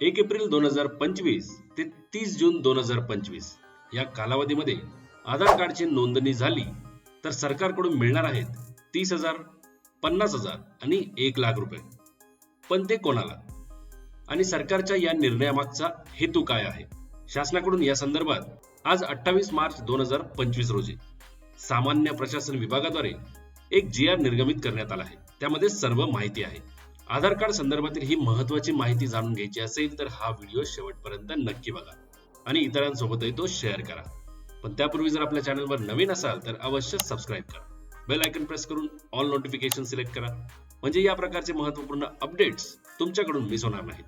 एक एप्रिल दोन हजार पंचवीस ते तीस जून दोन हजार पंचवीस. या कालावधीमध्ये आधार कार्डची नोंदणी झाली तर सरकारकडून मिळणार आहेत तीस हजार पन्नास हजार आणि एक लाख रुपये. पण ते कोणाला? आणि सरकारच्या या निर्णयामागचा हेतू काय आहे? शासनाकडून या संदर्भात आज अठ्ठावीस मार्च दोन हजार पंचवीस रोजी सामान्य प्रशासन विभागाद्वारे एक जी आर निर्गमित करण्यात आला आहे. त्यामध्ये सर्व माहिती आहे. आधार कार्ड संदर्भातील ही महत्वाची माहिती जाणून घ्यायची असेल तर हा व्हिडिओ शेवटपर्यंत नक्की बघा. आणि इतरांसोबतही तो शेअर करा. पण त्यापूर्वी जर आपल्या चॅनलवर नवीन असाल तर अवश्य सबस्क्राईब करा. बेल आयकन प्रेस करून ऑल नोटिफिकेशन सिलेक्ट करा. म्हणजे या प्रकारचे महत्त्वपूर्ण अपडेट्स तुमच्याकडून मिस होणार नाहीत.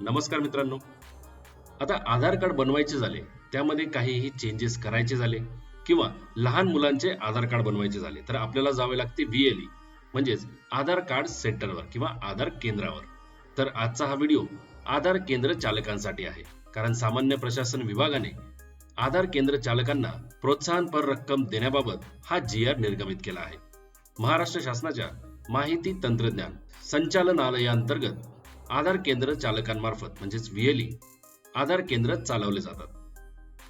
नमस्कार मित्रांनो. आता आधार कार्ड बनवायचे झाले त्यामध्ये काहीही चेंजेस करायचे झाले किंवा लहान मुलांचे आधार कार्ड बनवायचे झाले तर आपल्याला जावे लागते व्हीएलई म्हणजेच आधार कार्ड सेंटरवर किंवा आधार केंद्रावर. तर आजचा हा व्हिडिओ आधार केंद्र चालकांसाठी आहे. कारण सामान्य प्रशासन विभागाने आधार केंद्र चालकांना प्रोत्साहनपर रक्कम देण्याबाबत हा जी आर निर्गमित केला आहे. महाराष्ट्र शासनाच्या माहिती तंत्रज्ञान संचालनालयाअंतर्गत आधार केंद्र चालकांमार्फत म्हणजेच व्हीएलई आधार केंद्र चालवले जातात.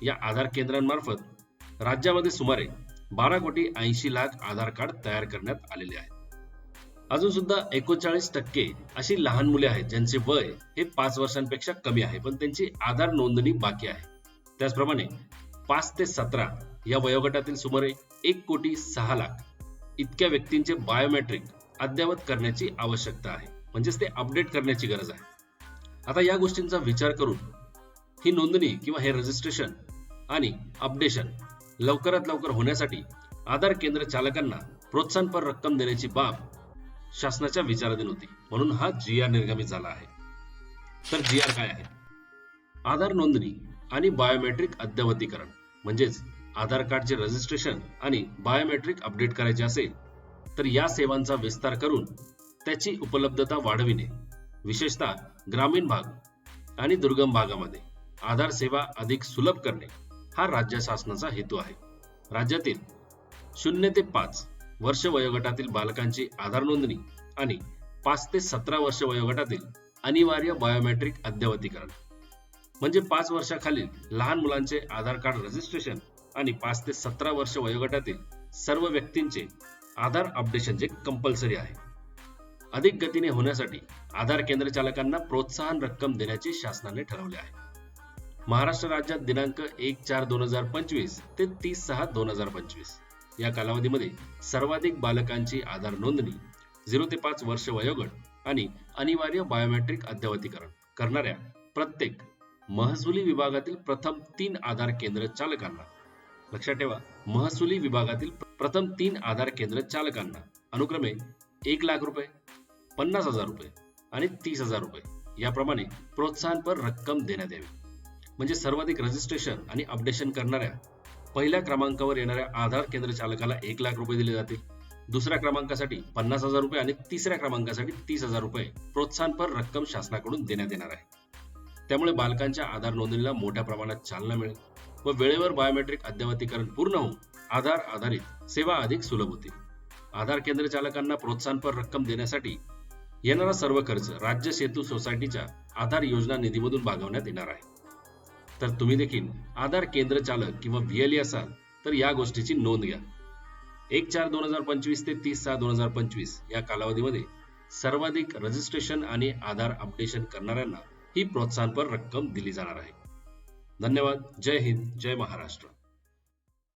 या आधार केंद्रांमार्फत राज्यामध्ये सुमारे बारा कोटी ऐंशी लाख आधार कार्ड तयार करण्यात आलेले आहेत. अजून सुद्धा एकोणचाळीस टक्के अशी लहान मुले आहेत ज्यांचे वय हे पाच वर्षांपेक्षा कमी आहे पण त्यांची आधार नोंदणी बाकी आहे. त्याचप्रमाणे पाच ते सतरा या वयोगटातील सुमारे एक कोटी सहा लाख इतक्या व्यक्तींचे बायोमेट्रिक अद्ययावत करण्याची आवश्यकता आहे. म्हणजेच ते अपडेट करण्याची गरज आहे. आता या गोष्टींचा विचार करून ही नोंदणी किंवा हे रजिस्ट्रेशन आणि अपडेशन लवकरात लवकर होण्यासाठी आधार केंद्र चालकांना प्रोत्साहनपर रक्कम देण्याची बाब शासनाच्या विचाराधीन होती. म्हणून हा जी आर निर्गमित झाला आहे. तर जी आर काय आहे? आधार नोंदणी आणि बायोमेट्रिक अद्ययावतीकरण म्हणजेच आधार कार्डचे रजिस्ट्रेशन आणि बायोमेट्रिक अपडेट करायचे असेल तर या सेवांचा विस्तार करून त्याची उपलब्धता वाढविणे विशेषतः ग्रामीण भाग आणि दुर्गम भागामध्ये आधार सेवा अधिक सुलभ करणे हा राज्य शासनाचा हेतू आहे. राज्यातील शून्य ते पाच वर्ष वयोगटातील बालकांची आधार नोंदणी आणि पाच ते सतरा वर्ष वयोगटातील अनिवार्य बायोमेट्रिक अद्ययावतीकरण. म्हणजे पाच वर्षाखालील लहान मुलांचे आधार कार्ड रजिस्ट्रेशन आणि पाच ते सतरा वर्ष वयोगटातील सर्व व्यक्तींचे आधार अपडेशन जे कंपल्सरी आहे. अधिक गतीने होण्यासाठी आधार केंद्र चालकांना प्रोत्साहन रक्कम देण्याचे शासनाने ठरवले आहे. महाराष्ट्र राज्यात दिनांक एक चार दोन हजार पंचवीस ते तीस सहा दोन हजार पंचवीस. या कालावधीमध्ये सर्वाधिक बालकांची आधार नोंदणी झिरो ते पाच वर्ष वयोगट आणि अनिवार्य बायोमेट्रिक अद्ययावतीकरण करणाऱ्या प्रत्येक महसुली विभागातील प्रथम तीन आधार केंद्र चालकांना. लक्षात ठेवा महसुली विभागातील प्रथम तीन आधार केंद्र चालकांना अनुक्रमे एक लाख रुपये पन्नास हजार रुपये आणि तीस हजार रुपये याप्रमाणे प्रोत्साहनपर रक्कम देण्यात यावी. म्हणजे सर्वाधिक रजिस्ट्रेशन आणि अपडेशन करणाऱ्या पहिल्या क्रमांकावर येणाऱ्या आधार केंद्र चालकाला एक लाख रुपये दिले जातील. दुसऱ्या क्रमांकासाठी पन्नास हजार रुपये आणि तिसऱ्या क्रमांकासाठी तीस हजार रुपये प्रोत्साहनपर रक्कम शासनाकडून देण्यात येणार आहे. त्यामुळे बालकांच्या आधार नोंदणीला मोठ्या प्रमाणात चालना मिळेल व वेळेवर बायोमेट्रिक अद्ययावतीकरण पूर्ण होऊन आधार आधारित सेवा अधिक सुलभ होतील. आधार केंद्र चालकांना प्रोत्साहनपर रक्कम देण्यासाठी येणारा सर्व खर्च राज्य सेतू सोसायटीच्या आधार योजना निधीमधून भागवण्यात येणार आहे. तर तुम्ही देखील आधार केंद्र चालक किंवा व्हीएलई असाल तर या गोष्टीची नोंद घ्या. एक चार दोन हजार पंचवीस ते तीस सहा दोन हजार पंचवीस या कालावधीमध्ये सर्वाधिक रजिस्ट्रेशन आणि आधार अपडेशन करणाऱ्यांना ही प्रोत्साहनपर रक्कम दिली जाणार आहे. धन्यवाद. जय हिंद. जय महाराष्ट्र.